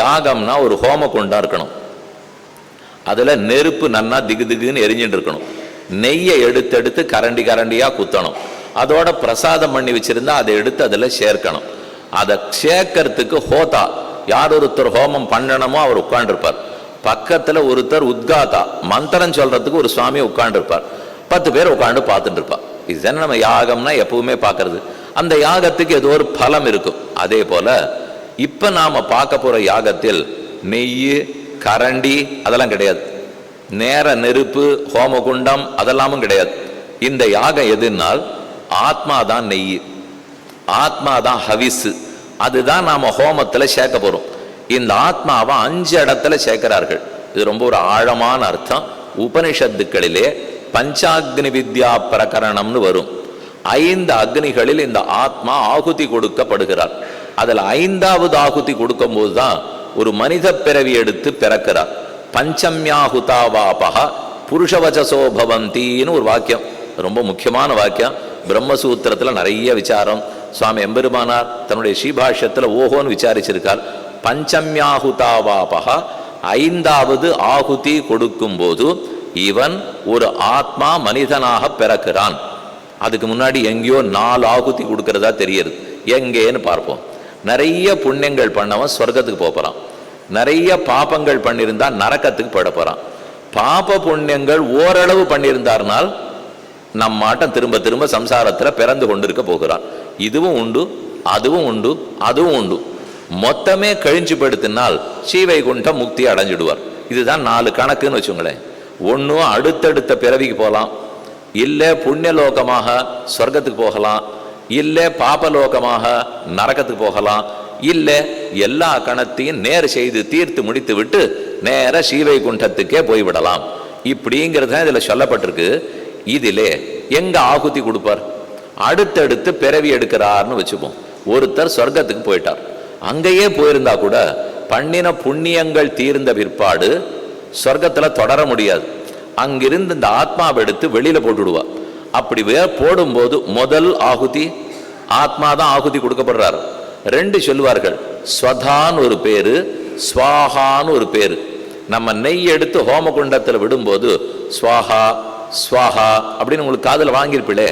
யாகம்னா ஒரு ஹோம குண்டா இருக்கணும். அதில் நெருப்பு நன்னா திகு திகுன்னு எரிஞ்சுட்டு இருக்கணும். நெய்யை எடுத்து எடுத்து கரண்டி கரண்டியாக குத்தணும். அதோட பிரசாதம் பண்ணி வச்சிருந்தா அதை எடுத்து அதில் சேர்க்கணும். அதை சேர்க்கறதுக்கு ஹோதா யார் ஒருத்தர் ஹோமம் பண்ணணுமோ அவர் உட்காண்டிருப்பார் பக்கத்தில் ஒருத்தர் உத்காதா மந்திரம் சொல்கிறதுக்கு ஒரு சுவாமி உட்காண்டிருப்பார் பத்து பேர் உட்காந்து பார்த்துட்டு இருப்பார் இதுதானே நம்ம யாகம்னா எப்பவுமே பார்க்கறது. அந்த யாகத்துக்கு ஏதோ ஒரு பலம் இருக்கும். அதே போல் இப்ப நாம பார்க்க போற யாகத்தில் நெய் கரண்டி அதெல்லாம் கிடையாது. நேர நெருப்பு ஹோமகுண்டம் அதெல்லாமும் கிடையாது. இந்த யாகம் எதுனால் ஆத்மா தான் நெய் ஆத்மா தான் ஹவிஸ் அதுதான் நாம ஹோமத்துல சேர்க்க போறோம். இந்த ஆத்மாவை அஞ்சு இடத்துல சேர்க்கிறார்கள். இது ரொம்ப ஒரு ஆழமான அர்த்தம். உபனிஷத்துக்களிலே பஞ்சாக்னி வித்யா பிரகரணம்னு வரும். ஐந்து அக்னிகளில் இந்த ஆத்மா ஆகுதி கொடுக்கப்படுகிறார். அதில் ஐந்தாவது ஆகுதி கொடுக்கும்போது தான் ஒரு மனித பிறவி எடுத்து பிறக்கிறார். பஞ்சம்யாகுதாவாபக புருஷவச்சசோபவந்தின்னு ஒரு வாக்கியம். ரொம்ப முக்கியமான வாக்கியம். பிரம்மசூத்திரத்தில் நிறைய விசாரம். சுவாமி எம்பெருமானார் தன்னுடைய ஸ்ரீபாஷ்யத்தில் ஓஹோன்னு விசாரிச்சிருக்கார். பஞ்சம்யாகுதாவாபக ஐந்தாவது ஆகுதி கொடுக்கும்போது இவன் ஒரு ஆத்மா மனிதனாக பிறக்கிறான். அதுக்கு முன்னாடி எங்கேயோ நாலு ஆகுதி கொடுக்கறதா தெரியுது. எங்கேன்னு பார்ப்போம். நிறைய புண்ணியங்கள் பண்ணவன் சொர்க்கத்துக்கு போகிறான் நிறைய பாப்பங்கள் பண்ணியிருந்தா நரக்கத்துக்கு போட போகிறான் பாப புண்ணியங்கள் ஓரளவு பண்ணியிருந்தார்னால் நம் மாட்டம் திரும்ப திரும்ப சம்சாரத்தில் பிறந்து கொண்டிருக்க போகிறான். இதுவும் உண்டு அதுவும் உண்டு அதுவும் உண்டு. மொத்தமே கழிஞ்சு படுத்தினால் ஸ்ரீவைகுண்டம் முக்தி அடைஞ்சிடுவார். இதுதான் நாலு கணக்குன்னு வச்சுங்களேன். ஒன்றும் அடுத்தடுத்த பிறவிக்கு போகலாம். இல்லை புண்ணியலோகமாக சொர்க்கத்துக்கு போகலாம். இல்லை பாபலோகமாக நரகத்துக்கு போகலாம். இல்லை எல்லா கணத்தையும் நேர் செய்து தீர்த்து முடித்து விட்டு நேர ஸ்ரீவைகுண்டத்துக்கே போய்விடலாம். இப்படிங்கிறது தான் இதில் சொல்லப்பட்டிருக்கு. இதிலே எங்க ஆகுதி கொடுப்பார்? அடுத்தடுத்து பிறவி எடுக்கிறார்னு வச்சுப்போம். ஒருத்தர் சொர்க்கத்துக்கு போயிட்டார். அங்கேயே போயிருந்தா கூட பண்ணின புண்ணியங்கள் தீர்ந்த பிற்பாடு சொர்க்கத்துல தொடர முடியாது. அங்கிருந்து இந்த ஆத்மாவை எடுத்து வெளியில போட்டுடுவார் அப்படி வே போடும்போது முதல் ஆகுதி ஆத்மா தான் ஆகுதி கொடுக்கப்படுறார். ரெண்டு சொல்லுவார்கள். ஸ்வதான்னு ஒரு பேரு ஸ்வாகான்னு ஒரு பேரு. நம்ம நெய் எடுத்து ஹோமகுண்டத்துல விடும்போது ஸ்வாஹா ஸ்வாஹா அப்படின்னு உங்களுக்கு காதில் வாங்கியிருப்பிலே.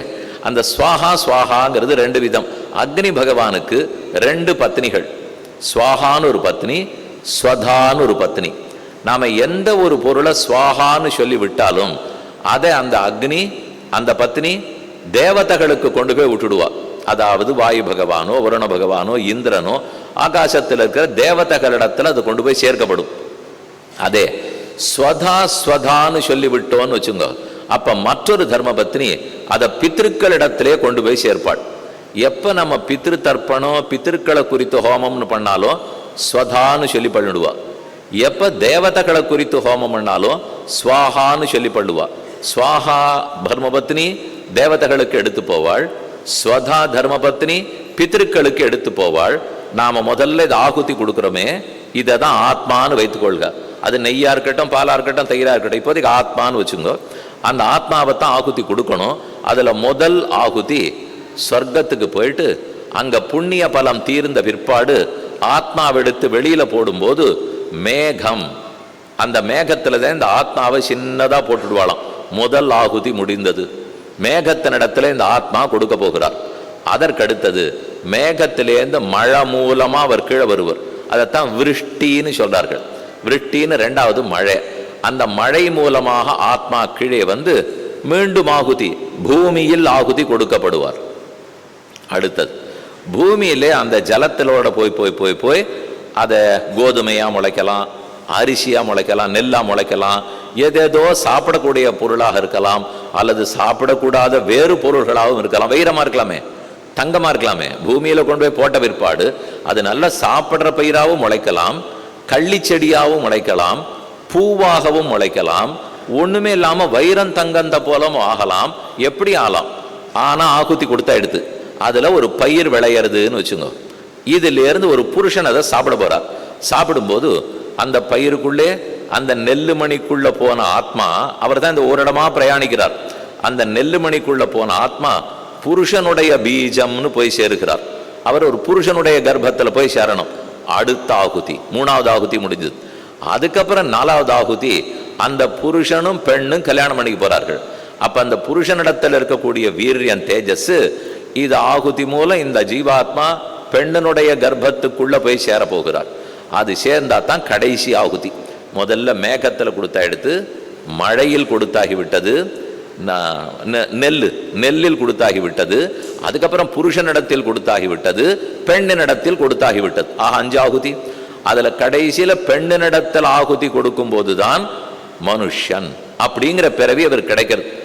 அந்த ஸ்வாஹா ஸ்வாஹாங்கிறது ரெண்டு விதம். அக்னி பகவானுக்கு ரெண்டு பத்னிகள். ஸ்வாஹான்னு ஒரு பத்னி ஸ்வதான்னு ஒரு பத்னி. நாம எந்த ஒரு பொருளை ஸ்வாஹான்னு சொல்லி விட்டாலும் அதை அந்த அக்னி அந்த பத்னி தேவதைகளுக்கு கொண்டு போய் விட்டுடுவா. அதாவது வாயு பகவானோ வருண பகவானோ இந்திரனோ ஆகாசத்தில் இருக்கிற தேவதைகளிடத்துல அது கொண்டு போய் சேர்க்கப்படும். அதே ஸ்வதா ஸ்வதான்னு சொல்லிவிட்டோன்னு வச்சுங்க. அப்ப மற்றொரு தர்ம பத்னி அதை பித்திருக்களிடத்திலே கொண்டு போய் சேர்ப்பாள். எப்ப நம்ம பித்ரு தர்ப்பணம் பித்திருக்களை குறித்து ஹோமம்னு பண்ணாலும் ஸ்வதான்னு சொல்லி பண்ணிடுவா. எப்ப தேவதைகளை குறித்து ஹோமம் பண்ணாலும் ஸ்வாஹான்னு சொல்லி பண்ணுவா. ஸ்வாஹா தர்மபத்னி தேவதைகளுக்கு எடுத்து போவாள். ஸ்வதா தர்மபத்னி பித்திருக்களுக்கு எடுத்து போவாள். நாம முதல்ல இது ஆகுதி கொடுக்குறோமே இதை தான் ஆத்மான்னு வைத்துக்கொள்க அது நெய்யா இருக்கட்டும் பாலாக இருக்கட்டும் தயிராக இருக்கட்டும் இப்போதைக்கு ஆத்மான்னு வச்சுங்க. அந்த ஆத்மாவை தான் ஆகுதி கொடுக்கணும். அதுல முதல் ஆகுதி ஸ்வர்க்கத்துக்கு போயிட்டு அங்க புண்ணிய பலம் தீர்ந்த பிற்பாடு ஆத்மாவை எடுத்து வெளியில போடும்போது மேகம். அந்த மேகத்தில் தான் இந்த ஆத்மாவை சின்னதா போட்டுடுவாளாம். முதல் ஆகுதி முடிந்தது. மேகத்தினிடத்துல இந்த ஆத்மா கொடுக்க போகிறார். அதற்கடுத்தது மேகத்திலேருந்து மழை மூலமா அவர் கீழே வருவர். அதைத்தான் விருஷ்டின்னு சொல்றார்கள். விருஷ்டின்னு ரெண்டாவது மழை. அந்த மழை மூலமாக ஆத்மா கீழே வந்து மீண்டும் ஆகுதி பூமியில் ஆகுதி கொடுக்கப்படுவார். அடுத்தது பூமியிலே அந்த ஜலத்திலோட போய் போய் போய் போய் அதை கோதுமையா முளைக்கலாம் அரிசியாக முளைக்கலாம் நெல்லாக முளைக்கலாம் ஏதேதோ சாப்பிடக்கூடிய பொருளாக இருக்கலாம் அல்லது சாப்பிடக்கூடாத வேறு பொருள்களாகவும் இருக்கலாம். வைரமாக இருக்கலாமே தங்கமாக இருக்கலாமே. பூமியில் கொண்டு போய் போட்ட பிற்பாடு அது நல்லா சாப்பிட்ற பயிராகவும் முளைக்கலாம் கள்ளி செடியாகவும் முளைக்கலாம் பூவாகவும் முளைக்கலாம் ஒன்றுமே இல்லாமல் வைரம் தங்கந்த போலவும் ஆகலாம். எப்படி ஆகலாம்? ஆனால் ஆகுத்தி கொடுத்தா எடுத்து. அதில் ஒரு பயிர் விளையிறதுன்னு வச்சுங்க இதிலேருந்து ஒரு புருஷன் அதை சாப்பிட போகிறார் சாப்பிடும்போது அந்த பயிருக்குள்ளே அந்த நெல்லுமணிக்குள்ள போன ஆத்மா அவர் தான் இந்த ஓரிடமா பிரயாணிக்கிறார். அந்த நெல்லுமணிக்குள்ள போன ஆத்மா புருஷனுடைய பீஜம்னு போய் சேருகிறார். அவர் ஒரு புருஷனுடைய கர்ப்பத்தில் போய் சேரணும். அடுத்த ஆகுதி மூணாவது ஆகுதி முடிஞ்சது. அதுக்கப்புறம் நாலாவது ஆகுதி அந்த புருஷனும் பெண்ணும் கல்யாணம் பண்ணி போறார்கள். அப்ப அந்த புருஷனிடத்தில் இருக்கக்கூடிய வீரியன் தேஜஸ் இது ஆகுதி மூலம் இந்த ஜீவாத்மா பெண்ணனுடைய கர்ப்பத்துக்குள்ள போய் சேர போகிறார் அது சேர்ந்தா தான் கடைசி ஆகுதி. முதல்ல மேகத்தில் கொடுத்தா எடுத்து மழையில் கொடுத்தாகி விட்டது. ந- நெ- நெல்லில் கொடுத்தாகி விட்டது. அதுக்கப்புறம் புருஷனிடத்தில் கொடுத்தாகி விட்டது. பெண்ணினிடத்தில் கொடுத்தாகி விட்டது. ஆக அஞ்சு ஆகுதி. அதில் கடைசியில் பெண்ணினிடத்தில் ஆகுதி கொடுக்கும்போது தான் மனுஷன் அப்படிங்கிற பிறவி அவர் கிடைக்கிறது.